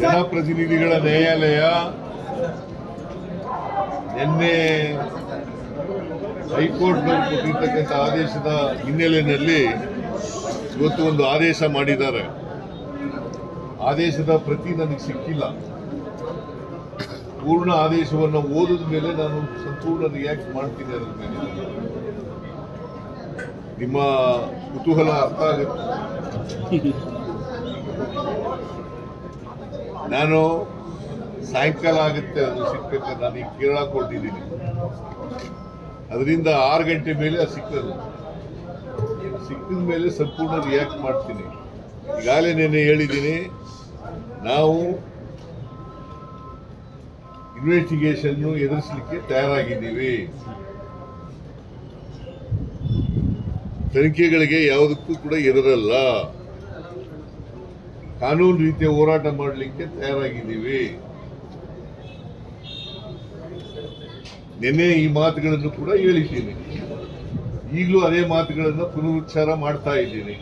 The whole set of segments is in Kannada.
ಜನಪ್ರತಿನಿಧಿಗಳ ನ್ಯಾಯಾಲಯ ನಿನ್ನೆ ಹೈಕೋರ್ಟ್ನವರು ಕೊಟ್ಟಿರ್ತಕ್ಕಂಥ ಆದೇಶದ ಹಿನ್ನೆಲೆಯಲ್ಲಿ ಇವತ್ತು ಒಂದು ಆದೇಶ ಮಾಡಿದ್ದಾರೆ. ಆದೇಶದ ಪ್ರತಿ ನನಗೆ ಸಿಕ್ಕಿಲ್ಲ. ಪೂರ್ಣ ಆದೇಶವನ್ನು ಓದಿದ ಮೇಲೆ ನಾನು ಸಂಪೂರ್ಣ ರಿಯಾಕ್ಟ್ ಮಾಡ್ತೀನಿ ಅದರ ಮೇಲೆ. ನಿಮ್ಮ ಕುತೂಹಲ ಅರ್ಥ ಆಗುತ್ತೆ. ನಾನು ಸಾಯಂಕಾಲ ಆಗುತ್ತೆ ಅದು ಸಿಗ್ಬೇಕಾದ್ರೆ ನಾನು ಈಗ ಕೇರಳ ಕೊಟ್ಟಿದ್ದೀನಿ. ಅದರಿಂದ ಆರು ಗಂಟೆ ಮೇಲೆ ಅದು ಸಿಕ್ಕದು ಸಿಕ್ಕಿದ ಮೇಲೆ ಸಂಪೂರ್ಣ ರಿಯಾಕ್ಟ್ ಮಾಡ್ತೀನಿ. ಈಗಾಗಲೇ ನೆನೆ ಹೇಳಿದ್ದೀನಿ, ನಾವು ಇನ್ವೆಸ್ಟಿಗೇಷನ್ ಎದುರಿಸಲಿಕ್ಕೆ ತಯಾರಾಗಿದ್ದೀವಿ. ತನಿಖೆಗಳಿಗೆ ಯಾವುದಕ್ಕೂ ಕೂಡ ಎದುರಲ್ಲ. ಕಾನೂನು ರೀತಿಯ ಹೋರಾಟ ಮಾಡಲಿಕ್ಕೆ ತಯಾರಾಗಿದ್ದೀವಿ. ನಿನ್ನೆ ಈ ಮಾತುಗಳನ್ನು ಕೂಡ ಹೇಳಿದ್ದೀನಿ. ಈಗಲೂ ಅದೇ ಮಾತುಗಳನ್ನು ಪುನರುಚ್ಚಾರ ಮಾಡ್ತಾ ಇದ್ದೀನಿ.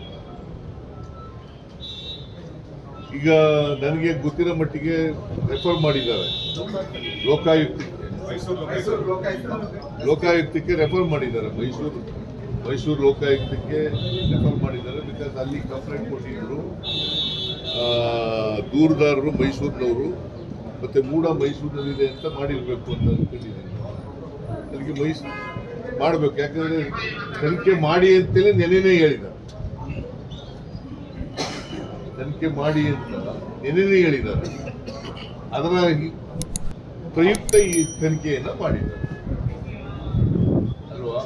ಈಗ ನನಗೆ ಗೊತ್ತಿರೋ ಮಟ್ಟಿಗೆ ರೆಫರ್ ಮಾಡಿದ್ದಾರೆ. ಲೋಕಾಯುಕ್ತಕ್ಕೆ. ಲೋಕಾಯುಕ್ತಕ್ಕೆ ರೆಫರ್ ಮಾಡಿದ್ದಾರೆ. ಮೈಸೂರು ಮೈಸೂರು ಲೋಕಾಯುಕ್ತಕ್ಕೆ ರೆಫರ್ ಮಾಡಿದ್ದಾರೆ. ಬಿಕಾಸ್ ಅಲ್ಲಿ ಕಂಪ್ಲೇಂಟ್ ಕೊಟ್ಟಿದ್ರು. ದೂರುದಾರರು ಮೈಸೂರಿನವರು ಮತ್ತೆ ಮೂಡ ಮೈಸೂರಿನಲ್ಲಿದೆ ಅಂತ ಮಾಡಿರ್ಬೇಕು ಅಂತ ಅಂದ್ಕೊಂಡಿದ್ದೀನಿ. ಅದಕ್ಕೆ ಮೈಸೂರು ಮಾಡಬೇಕು. ಯಾಕಂದ್ರೆ ತನಿಖೆ ಮಾಡಿ ಅಂತೇಳಿ ನೆನೆನೇ ಹೇಳಿದ. ತನಿಖೆ ಮಾಡಿ ಅಂತ ನೆನೆನೇ ಹೇಳಿದ್ದಾರೆ ಅದರ ಪ್ರಯುಕ್ತ ಈ ತನಿಖೆಯನ್ನ ಮಾಡಿದ್ದಾರೆ ಅಲ್ವಾ?